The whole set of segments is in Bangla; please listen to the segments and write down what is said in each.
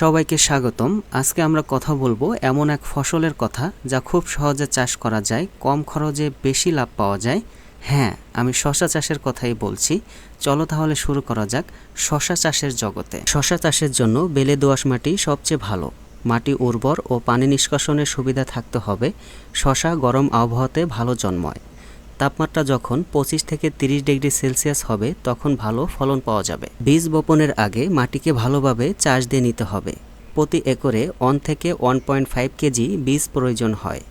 সবাইকে স্বাগতম। আজকে আমরা কথা বলব এমন এক ফসলের কথা যা খুব সহজে চাষ করা যায়, কম খরচে বেশি লাভ পাওয়া যায়। হ্যাঁ আমি শশা চাষের কথাই বলছি। চলো তাহলে শুরু করা যাক শশা চাষের জগতে। শশা চাষের জন্য বেলে দোআঁশ মাটি সবচেয়ে ভালো। মাটি উর্বর ও পানি নিষ্কাশনের সুবিধা থাকতে হবে। শশা গরম আবহাওয়াতে ভালো জন্মায়। তাপমাত্রা যখন পঁচিশ থেকে তিরিশ ডিগ্রি সেলসিয়াস হবে, তখন ভালো ফলন পাওয়া যাবে। বীজ বপনের আগে মাটিকে ভালোভাবে চাষ দিয়ে নিতে হবে। প্রতি একরে ওয়ান থেকে ওয়ান পয়েন্ট ফাইভ কেজি বীজ প্রয়োজন হয়।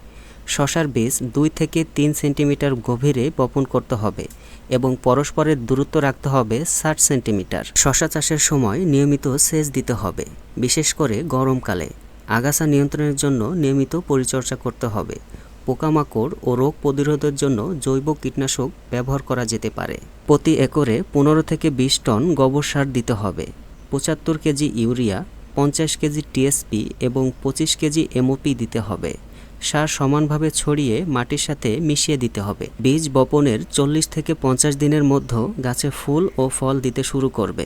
শশার বীজ দুই থেকে তিন সেন্টিমিটার গভীরে বপন করতে হবে এবং পরস্পরের দূরত্ব রাখতে হবে ষাট সেন্টিমিটার। শশা চাষের সময় নিয়মিত সেচ দিতে হবে, বিশেষ করে গরমকালে। আগাছা নিয়ন্ত্রণের জন্য নিয়মিত পরিচর্যা করতে হবে। পোকামাকড় ও রোগ প্রতিরোধের জন্য জৈব কীটনাশক ব্যবহার করা যেতে পারে। প্রতি একরে পনেরো থেকে বিশ টন গোবর সার দিতে হবে। পঁচাত্তর কেজি ইউরিয়া, পঞ্চাশ কেজি টিএসপি এবং পঁচিশ কেজি এমওপি দিতে হবে। সার সমানভাবে ছড়িয়ে মাটির সাথে মিশিয়ে দিতে হবে। বীজ বপনের চল্লিশ থেকে পঞ্চাশ দিনের মধ্যে গাছে ফুল ও ফল দিতে শুরু করবে।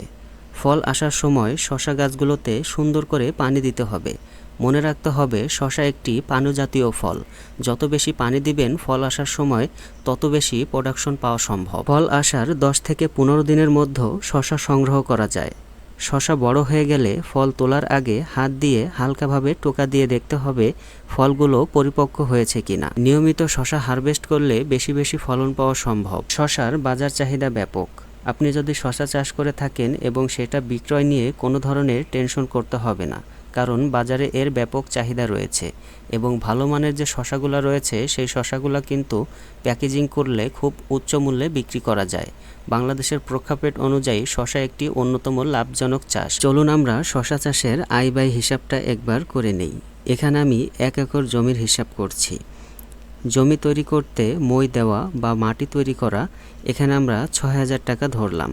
ফল আসার সময় শশা গাছগুলোতে সুন্দর করে পানি দিতে হবে। মনে রাখতে হবে, শশা একটি পানীয় ফল। যত বেশি পানি দিবেন, ফল আসার সময় তত বেশি প্রোডাকশন পাওয়া সম্ভব। ফল আসার দশ থেকে পনেরো দিনের মধ্যে শশা সংগ্রহ করা যায়। শশা বড় হয়ে গেলে ফল তোলার আগে হাত দিয়ে হালকাভাবে টোকা দিয়ে দেখতে হবে ফলগুলো পরিপক্ক হয়েছে কিনা। নিয়মিত শশা হারভেস্ট করলে বেশি বেশি ফলন পাওয়া সম্ভব। শশার বাজার চাহিদা ব্যাপক। আপনি যদি শশা চাষ করে থাকেন এবং সেটা বিক্রয় নিয়ে কোনো ধরনের টেনশন করতে হবে না। কারণ বাজারে এর ব্যাপক চাহিদা রয়েছে এবং ভালো মানের যে শশাগুলো রয়েছে, সেই শশাগুলো কিন্তু প্যাকেজিং করলে খুব উচ্চ মূল্যে বিক্রি করা যায়। বাংলাদেশের প্রেক্ষাপট অনুযায়ী শশা একটি অন্যতম লাভজনক চাষ। চলুন আমরা শশা চাষের আয় ব্যয় হিসাবটা একবার করে নেই। এখানে আমি এক একর জমির হিসাব করছি। জমি তৈরি করতে মই দেওয়া বা মাটি তৈরি করা, এখানে আমরা ছয় হাজার টাকা ধরলাম।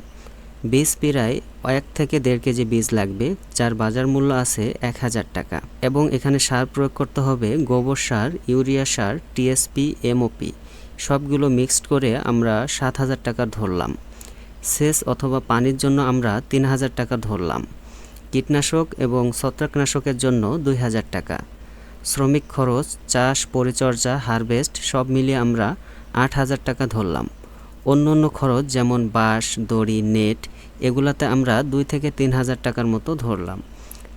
বীজ প্রায় এক থেকে দেড় কেজি বীজ লাগবে, যার বাজার মূল্য আছে এক হাজার টাকা। এবং এখানে সার প্রয়োগ করতে হবে গোবর সার, ইউরিয়া সার টিএসপি এমওপি সবগুলো মিক্সড করে আমরা সাত হাজার টাকা ধরলাম। সেচ অথবা পানির জন্য আমরা তিন হাজার টাকা ধরলাম। কীটনাশক এবং ছত্রাকনাশকের জন্য দুই হাজার টাকা। শ্রমিক খরচ, চাষ, পরিচর্যা, হারভেস্ট সব মিলিয়ে আমরা আট হাজার টাকা ধরলাম। অন্য অন্য খরচ যেমন বাঁশ, দড়ি, নেট, এগুলাতে আমরা দুই থেকে তিন হাজার টাকার মতো ধরলাম।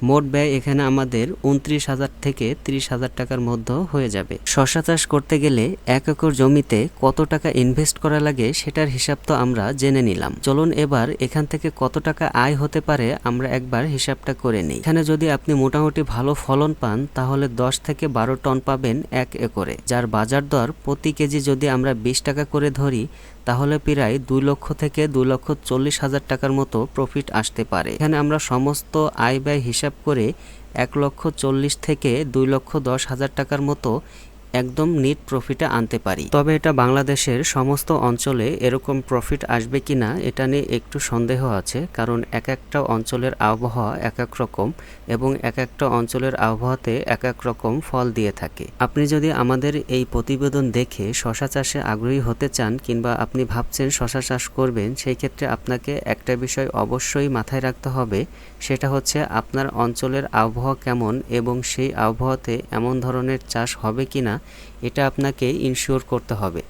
মোট ব্যয় এখানে আমাদের উনত্রিশ হাজার থেকে ত্রিশ হাজার টাকার মধ্যে হয়ে যাবে। শশা চাষ করতে গেলে এক একর জমিতে কত টাকা ইনভেস্ট করা লাগে সেটার হিসাব তো আমরা জেনে নিলাম। চলুন এবার এখান থেকে কত টাকা আয় হতে পারে আমরা একবার হিসাবটা করে নিই। এখানে যদি আপনি মোটামুটি ভালো ফলন পান, তাহলে দশ থেকে বারো টন পাবেন এক একরে। যার বাজার দর প্রতি কেজি যদি আমরা বিশ টাকা করে ধরি তাহলে প্রায় দুই লক্ষ থেকে দুই লক্ষ চল্লিশ হাজার টাকার মতো প্রফিট আসতে পারে। এখানে আমরা সমস্ত আয় ব্যয় হিসাব করে এক লক্ষ চল্লিশ থেকে দুই লক্ষ দশ হাজার টাকার মতো একদম নিট প্রফিটে আনতে পারি। তবে এটা বাংলাদেশের সমস্ত অঞ্চলে এরকম প্রফিট আসবে কি না, এটা নিয়ে একটু সন্দেহ আছে, কারণ এক একটা অঞ্চলের আবহাওয়া এক এক রকম এবং এক একটা অঞ্চলের আবহাওয়াতে এক এক রকম ফল দিয়ে থাকে। আপনি যদি আমাদের এই প্রতিবেদন দেখে শশা চাষে আগ্রহী হতে চান কিংবা আপনি ভাবছেন শশা চাষ করবেন, সেই ক্ষেত্রে আপনাকে একটা বিষয় অবশ্যই মাথায় রাখতে হবে, সেটা হচ্ছে আপনার অঞ্চলের আবহাওয়া কেমন এবং সেই আবহাওয়াতে এমন ধরনের চাষ হবে কি না এটা আপনাকে ইনশিওর করতে হবে।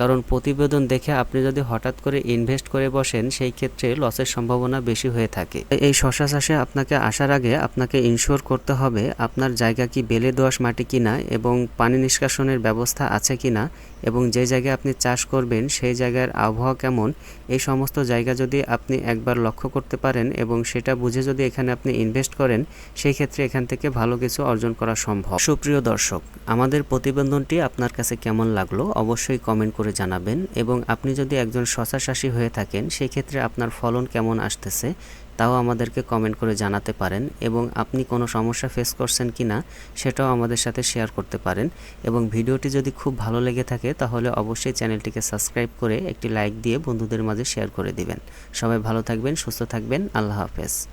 কারণ প্রতিবেদন দেখে আপনি যদি হঠাৎ করে ইনভেস্ট করে বসেন, সেই ক্ষেত্রে লসের সম্ভাবনা বেশি হয়ে থাকে। এই শশা চাষে আপনাকে আসার আগে আপনাকে ইনশিওর করতে হবে আপনার জায়গা কি বেলে দোয়াশ মাটি কিনা এবং পানি নিষ্কাশনের ব্যবস্থা আছে কিনা এবং যে জায়গায় আপনি চাষ করবেন, সেই জায়গার আবহাওয়া কেমন, এই সমস্ত জায়গা যদি আপনি একবার লক্ষ্য করতে পারেন এবং সেটা বুঝে যদি এখানে আপনি ইনভেস্ট করেন, সেই ক্ষেত্রে এখান থেকে ভালো কিছু অর্জন করা সম্ভব। সুপ্রিয় দর্শক, আমাদের প্রতিবেদনটি আপনার কাছে কেমন লাগল অবশ্যই কমেন্ট করে জানাবেন এবং আপনি যদি একজন শশাশাসী হয়ে থাকেন সেই ক্ষেত্রে আপনার ফলন কেমন আসতেছে তাও আমাদেরকে কমেন্ট করে জানাতে পারেন এবং আপনি কোনো সমস্যা ফেস করছেন কি না, সেটাও আমাদের সাথে শেয়ার করতে পারেন এবং ভিডিওটি যদি খুব ভালো লেগে থাকে, তাহলে অবশ্যই চ্যানেলটিকে সাবস্ক্রাইব করে একটি লাইক দিয়ে বন্ধুদের মাঝে শেয়ার করে দিবেন। সবাই ভালো থাকবেন, সুস্থ থাকবেন, আল্লাহ হাফেজ।